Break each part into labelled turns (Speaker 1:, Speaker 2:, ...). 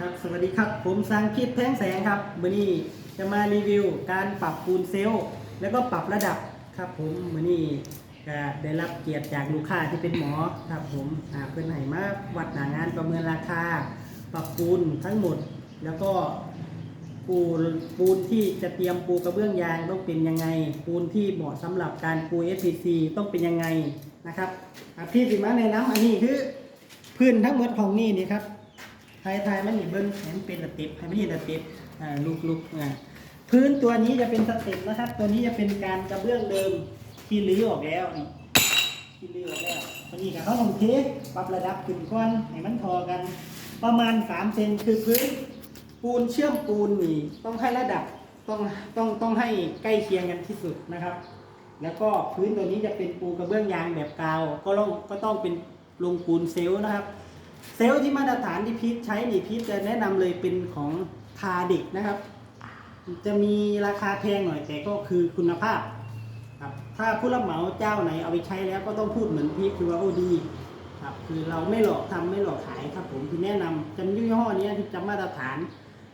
Speaker 1: ครับสวัสดีครับ ผมสังคิดแท่งแสงครับมือนี้จะมารีวิวการปรับปูนเซลล์แล้วก็ปรับระดับครับผมมือนี้ก็ได้รับเกียรติจากลูกค้าที่เป็นหมอครับผมอ่าเพื่อนให้มาวัดหนางานประเมินราคา ปรับปูนทั้งหมด แล้วก็ปูนปูนที่จะเตรียมปูกระเบื้องยางต้องเป็นยังไง ปูนที่เหมาะสำหรับการปู FPC ต้องเป็นยังไงนะครับพี่สิมาในน้ำอันนี้คือพื้นทั้งหมดของนี่นี่ครับ ไทยไทยมันมีเบิ้งเห็นเป็นสเต็ปให้ไม่ใช่สเต็ปอ่าลุกลุกอ่าพื้นตัวนี้จะเป็นสเต็ปนะครับ ตัวนี้จะเป็นการกระเบื้องเดิมที่รื้อออกแล้วนี่ที่รื้อออกแล้วตัวนี้กับเขาต้องเทสปรับระดับขึ้นก้อนให้มันพอกัน ประมาณ3เซนคือพื้นปูนเชื่อมปูนนี่ต้องให้ระดับต้องต้องต้องให้ใกล้เคียงกันที่สุดนะครับ แล้วก็พื้นตัวนี้จะเป็นปูกระเบื้องยางแบบกาว ก็ต้องก็ต้องเป็นลงปูนเซลล์นะครับ เซลล์ที่มาตรฐานที่พีทใช้นี่พีทจะแนะนำเลยเป็นของทาด็กนะครับ จะมีราคาแพงหน่อยแต่ก็คือคุณภาพครับถ้าผู้รับเหมาเจ้าไหนเอาไปใช้แล้วก็ต้องพูดเหมือนพีทคือว่าโอ้ดีครับคือเราไม่หลอกทำไม่หลอกขายครับผมคือแนะนำจำยี่ห้อนี้ที่จะมาตรฐาน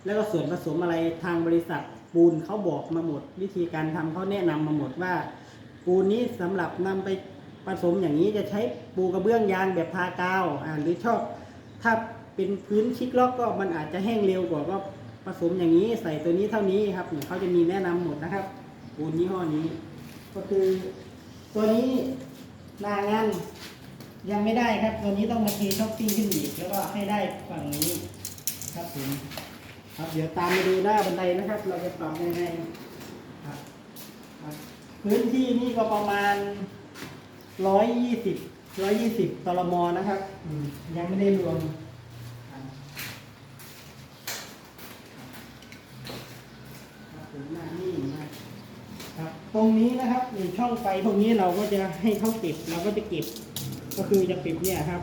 Speaker 1: แล้วก็ส่วนผสมอะไรทางบริษัทปูนเขาบอกมาหมด วิธีการทำเขาแนะนำมาหมดว่า ปูนนี้สำหรับนำไปผสมอย่างนี้จะใช้ปูกระเบื้องยางแบบทากาวอ่าหรือชอบ ถ้าเป็นพื้นชิกล็อกก็มันอาจจะแห้งเร็วกว่าก็ผสมอย่างนี้ใส่ตัวนี้เท่านี้ครับเนี่ยเขาจะมีแนะนำหมดนะครับปูนยี่ห้อนี้ ก็คือตัวนี้หนางานยังไม่ได้ครับ ตัวนี้ต้องมาเทช็อปปิ้งขึ้นอีกแล้วก็ให้ได้ฝั่งนี้ครับผมครับเดี๋ยวตามมาดูหน้าบันไดนะครับ เราจะปรับยังไงครับพื้นที่นี่ก็ประมาณร้อยยี่สิบ ร้อยยี่สิบตรมนะครับยังไม่ได้รวมตรงนี้นะครับในช่องไฟตรงนี้เราก็จะให้เขาเก็บเราก็จะเก็บ ก็คือจะเก็บเนี่ยครับ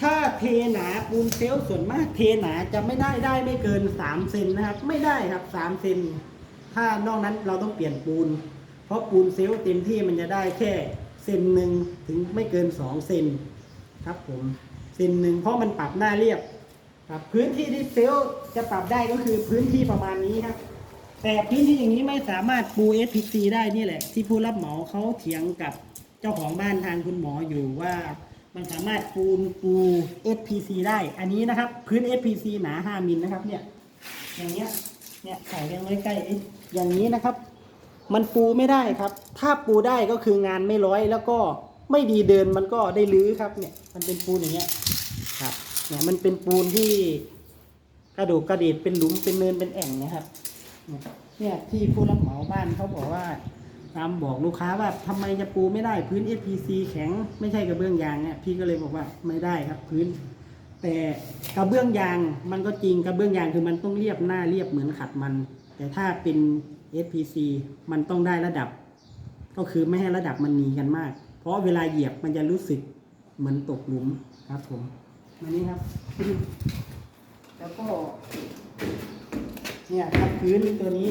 Speaker 1: ถ้าเทหนาปูนเซลส่วนมากเทหนาจะไม่ได้ได้ไม่เกิน3เซนนะครับ ไม่ได้ครับ3เซนถ้านอกนั้นเราต้องเปลี่ยนปูน เพราะปูนเซลเต็มที่มันจะได้แค่ เซนหนึ่งถึงไม่เกิน2เซนครับผมเซนหนึ่งเพราะมันปรับหน้าเรียบครับพื้นที่ที่เซลล์จะปรับได้ก็คือพื้นที่ประมาณนี้ครับ แต่พื้นที่อย่างนี้ไม่สามารถปู SPC ได้นี่แหละ ที่ผู้รับเหมาเขาเถียงกับเจ้าของบ้านทางคุณหมออยู่ว่ามันสามารถปูนปู SPC ได้ อันนี้นะครับ พื้น SPC หนา 5มิลนะครับเนี่ย อย่างเงี้ย เนี่ยใส่เรียงไว้ใกล้อย่างนี้นะครับ มันปูไม่ได้ครับ ถ้าปูได้ก็คืองานไม่ร้อยแล้วก็ไม่ดีเดินมันก็ได้ลื้อครับเนี่ย มันเป็นปูนอย่างเงี้ยครับ เนี่ยมันเป็นปูนที่กระดูกกระดิดเป็นหลุมเป็นเนินเป็นแอ่งนะครับเนี่ยที่ผู้รับเหมาบ้านเขาบอกว่าตามบอกลูกค้าว่าทำไมจะปูไม่ได้พื้น SPC แข็งไม่ใช่กระเบื้องยางเนี่ยพี่ก็เลยบอกว่าไม่ได้ครับพื้น แต่กระเบื้องยางมันก็จริงกระเบื้องยางคือมันต้องเรียบหน้าเรียบเหมือนขัดมัน แต่ถ้าเป็น SPC มันต้องได้ระดับ ก็คือไม่ให้ระดับมันหนีกันมาก เพราะเวลาเหยียบมันจะรู้สึกเหมือนตกหลุมครับผมมานี่ครับ แล้วก็ เนี่ยครับพื้นตัวนี้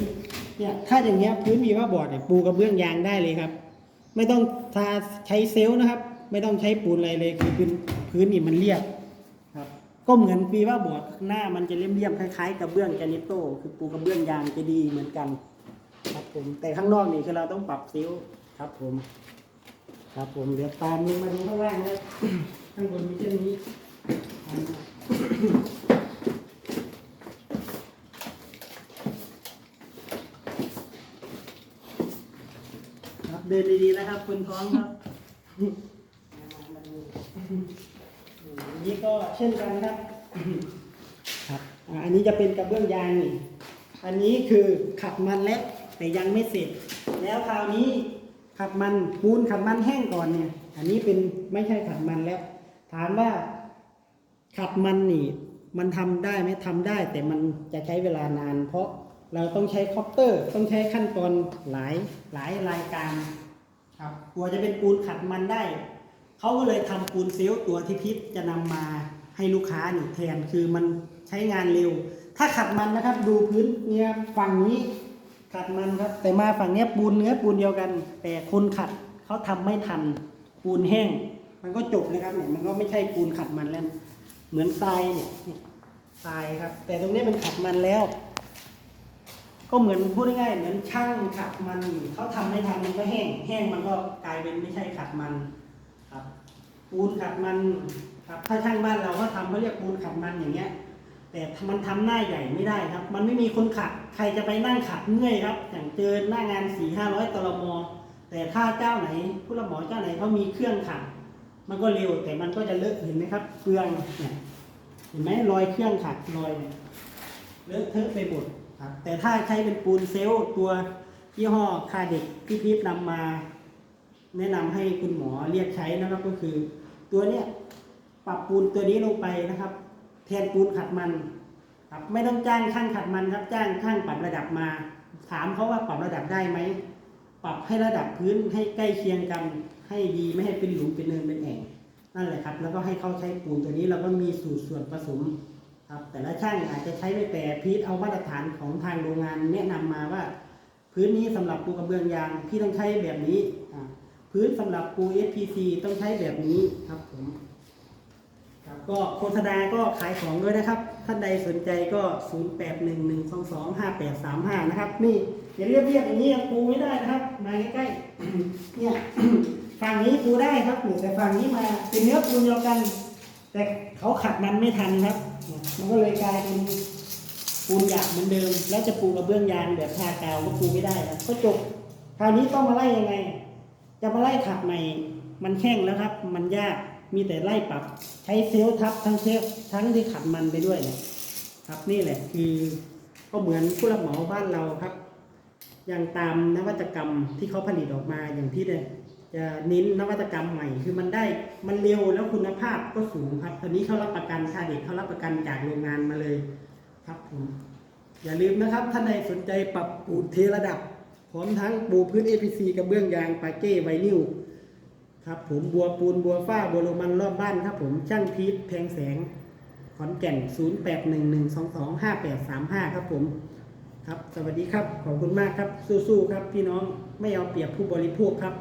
Speaker 1: เนี่ยถ้าอย่างเงี้ยพื้นมีว่าบอร์ดเนี่ยปูกระเบื้องยางได้เลยครับ ไม่ต้องทาใช้เซลล์นะครับ ไม่ต้องใช้ปูนอะไรเลยคือพื้นพื้นนี่มันเรียบครับ ก็เหมือนปีว่าบอร์ดหน้ามันจะเลี่ยมๆคล้ายๆกระเบื้องแกนิโต้คือปูกระเบื้องยางจะดีเหมือนกัน ผมแต่ข้างนอกนี่คือเราต้องปรับซลล์ครับ ผม ครับผมเดี๋ยวตามลงมาดูข้างล่างนะข้างบนมีเช่นนี้ครับเดินดีๆนะครับคุณท้องครับอันนี้ก็เช่นกันครับครับอันนี้จะเป็นกระเบื้องยางนี่อันนี้คือขัดมันแล้ว แต่ยังไม่เสร็จ แล้วคราวนี้ขัดมันปูนขัดมันแห้งก่อนเนี่ย อันนี้เป็นไม่ใช่ขัดมันแล้ว ถามว่าขัดมันนี่มันทำได้ไหมทำได้ แต่มันจะใช้เวลานาน เพราะเราต้องใช้คอปเตอร์ต้องใช้ขั้นตอนหลายหลายรายการครับกลัวจะเป็นปูนขัดมันได้เขาก็เลยทำปูนเซลล์ตัวที่พิษจะนำมาให้ลูกค้านี่แทนคือมันใช้งานเร็ว ถ้าขัดมันนะครับดูพื้นเนี่ยฝั่งนี้ ขัดมันครับ แต่มาฝั่งเนี้ยปูนเนื้อปูนเดียวกัน แต่คนขัดเขาทำไม่ทัน ปูนแห้ง มันก็จบเลยครับเนี่ยมันก็ไม่ใช่ปูนขัดมันแล้ว เหมือนทรายเนี่ยเนี่ยทรายครับ แต่ตรงนี้เป็นขัดมันแล้ว ก็เหมือนพูดง่ายๆเหมือนช่างขัดมันเขาทำไม่ทันมันก็แห้ง แห้งมันก็กลายเป็นไม่ใช่ขัดมันครับ ปูนขัดมันครับถ้าช่างบ้านเราก็ทำเขาเรียกปูนขัดมันอย่างเงี้ย แต่มันทำหน้าใหญ่ไม่ได้ครับ มันไม่มีคนขัด ใครจะไปนั่งขัดเมื่อยครับ อย่างเจอหน้างานสี่ห้าร้อยตลมแต่ถ้าเจ้าไหน ผู้รับเหมาเจ้าไหนเขามีเครื่องขัด มันก็เร็วแต่มันก็จะเลอะเห็นไหมครับเปลืองเนี่ยเห็นไหมรอยเครื่องขัดรอยเนี่ยเลอะเทอะไปหมดครับ แต่ถ้าใช้เป็นปูนเซลล์ตัวยี่ห้อคาเด็กที่พีทนำมา แนะนำให้คุณหมอเรียกใช้นะครับก็คือ ตัวเนี้ยปรับปูนตัวนี้ลงไปนะครับ นปูนขัดมันครับไม่ต้องจ้างช่างขัดมันครับ จ้างช่างปรับระดับมา ถามเขาว่าปรับระดับได้ไหมปรับให้ระดับพื้นให้ใกล้เคียงกัน ให้ดีไม่ให้เป็นหลุมเป็นเนินเป็นแอ่งนั่นแหละครับ แล้วก็ให้เขาใช้ปูนตัวนี้เราก็มีสูตรส่วนผสมครับ แต่ละช่างอาจจะใช้ไม่แต่พีทเอามาตรฐานของทางโรงงานแนะนำมาว่า พื้นนี้สำหรับปูกระเบื้องยางพี่ต้องใช้แบบนี้ พื้นสำหรับปู FPC ต้องใช้แบบนี้ครับผม ก็โฆษณาก็ขายของด้วยนะครับ ท่านใดสนใจก็ 0811225835 นะครับ นี่อย่าเรียบเรียบอย่างนี้ปูไม่ได้นะครับ มาใกล้ๆเนี่ยฝั่งนี้ปูได้ครับแต่ฝั่งนี้มาเป็นเนื้อปูนเดียวกัน แต่เขาขัดมันไม่ทันครับ มันก็เลยกลายเป็นปูนหยาบเหมือนเดิม แล้วจะปูกระเบื้องยางแบบทากาวก็ปูไม่ได้ครับก็จบคราวนี้ต้องมาไล่ยังไง จะมาไล่ขัดใหม่ มันแข้งแล้วครับ มันยาก มีแต่ไล่ปรับใช้เซลล์ทับทั้งเซลล์ทั้งที่ขัดมันไปด้วยเนี่ยครับนี่แหละคือก็เหมือนผู้รับเหมาบ้านเราครับ อย่างตามนวัตกรรมที่เขาผลิตออกมาอย่างที่เนี่ยจะเน้นนวัตกรรมใหม่ คือมันได้มันเร็วแล้วคุณภาพก็สูงครับตอนนี้เขารับประกันค่าเด็กเขารับประกันจากโรงงานมาเลยครับผมอย่าลืมนะครับท่านใดสนใจปรับปูนเทระดับพร้อมทั้งปูพื้น APC กระเบื้องยางปาเก้ไวนิล ครับผมบัวปูนบัวฝ้าบัวโรมันรอบบ้านครับผมช่างพีทแพงแสงขอนแก่น 0811225835 ครับผม ครับ สวัสดีครับ ขอบคุณมากครับ สู้ๆครับ พี่น้องไม่เอาเปรียบผู้บริโภคครับ